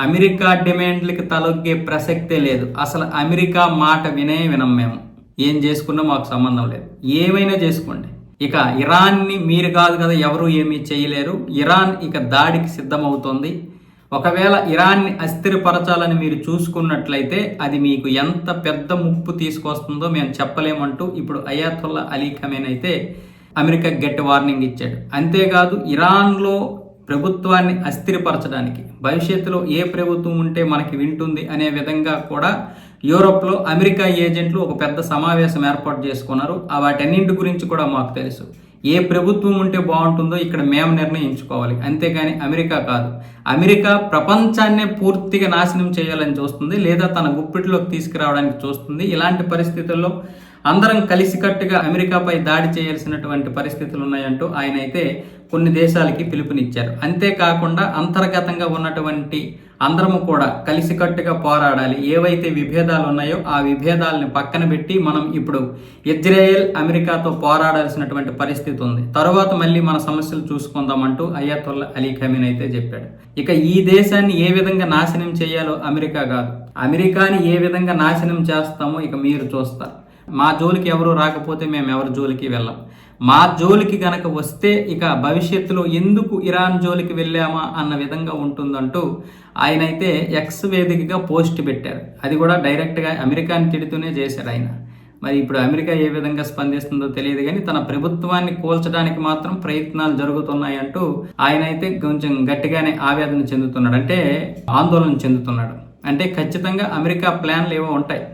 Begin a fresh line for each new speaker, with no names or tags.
America డిమాండ్లకి తలొగ్గే ప్రసక్తే లేదు. అసలు అమెరికా మాట వినే వినం మేము. ఏం చేసుకున్నా మాకు సంబంధం లేదు. ఏమైనా చేసుకోండి. ఇక ఇరాన్ని మీరు కాదు కదా ఎవరు ఏమీ చేయలేరు. ఇరాన్ ఇక దాడికి సిద్ధమవుతోంది. ఒకవేళ ఇరాన్ని అస్థిరపరచాలని మీరు చూసుకున్నట్లయితే అది మీకు ఎంత పెద్ద ముప్పు తీసుకొస్తుందో మేము చెప్పలేమంటూ ఇప్పుడు అయాతుల్లా అలీ ఖమేన్ అయితే అమెరికా గట్టి వార్నింగ్ ఇచ్చాడు. అంతేకాదు ఇరాన్లో ప్రభుత్వాన్ని అస్థిరపరచడానికి భవిష్యత్తులో ఏ ప్రభుత్వం ఉంటే మనకి వింటుంది అనే విధంగా కూడా యూరోప్లో అమెరికా ఏజెంట్లు ఒక పెద్ద సమావేశం ఏర్పాటు చేసుకున్నారు. ఆ వాటన్నింటి గురించి కూడా మాకు తెలుసు. ఏ ప్రభుత్వం ఉంటే బాగుంటుందో ఇక్కడ మేము నిర్ణయించుకోవాలి. అంతేగాని అమెరికా కాదు. అమెరికా ప్రపంచాన్నే పూర్తిగా నాశనం చేయాలని చూస్తుంది లేదా తన గుప్పిటిలోకి తీసుకురావడానికి చూస్తుంది. ఇలాంటి పరిస్థితుల్లో అందరం కలిసికట్టుగా అమెరికాపై దాడి చేయాల్సినటువంటి పరిస్థితులు ఉన్నాయంటూ ఆయన అయితే కొన్ని దేశాలకి పిలుపునిచ్చారు. అంతేకాకుండా అంతర్గతంగా ఉన్నటువంటి అందరము కూడా కలిసికట్టుగా పోరాడాలి. ఏవైతే విభేదాలు ఉన్నాయో ఆ విభేదాలని పక్కన పెట్టి మనం ఇప్పుడు ఇజ్రాయెల్ అమెరికాతో పోరాడాల్సినటువంటి పరిస్థితి ఉంది. తరువాత మళ్ళీ మన సమస్యలు చూసుకుందామంటూ అయ్యతుల్లా అలీ ఖమీన్ అయితే చెప్పాడు. ఇక ఈ దేశాన్ని ఏ విధంగా నాశనం చేయాలో అమెరికా కాదు. అమెరికాని ఏ విధంగా నాశనం చేస్తామో ఇక మీరు చూస్తారు. మా జోలికి ఎవరు రాకపోతే మేము ఎవరి జోలికి వెళ్ళాం. మా జోలికి గనక వస్తే ఇక భవిష్యత్తులో ఎందుకు ఇరాన్ జోలికి వెళ్ళామా అన్న విధంగా ఉంటుందంటూ ఆయన అయితే ఎక్స్ వేదికగా పోస్ట్ పెట్టారు. అది కూడా డైరెక్ట్గా అమెరికాని తిడుతూనే చేశారు ఆయన. మరి ఇప్పుడు అమెరికా ఏ విధంగా స్పందిస్తుందో తెలియదు కానీ తన ప్రభుత్వాన్ని కూల్చడానికి మాత్రం ప్రయత్నాలు జరుగుతున్నాయంటూ ఆయన అయితే కొంచెం గట్టిగానే ఆవేదన చెందుతున్నాడు. అంటే ఆందోళన చెందుతున్నాడు. అంటే ఖచ్చితంగా అమెరికా ప్లాన్లు ఏవో ఉంటాయి.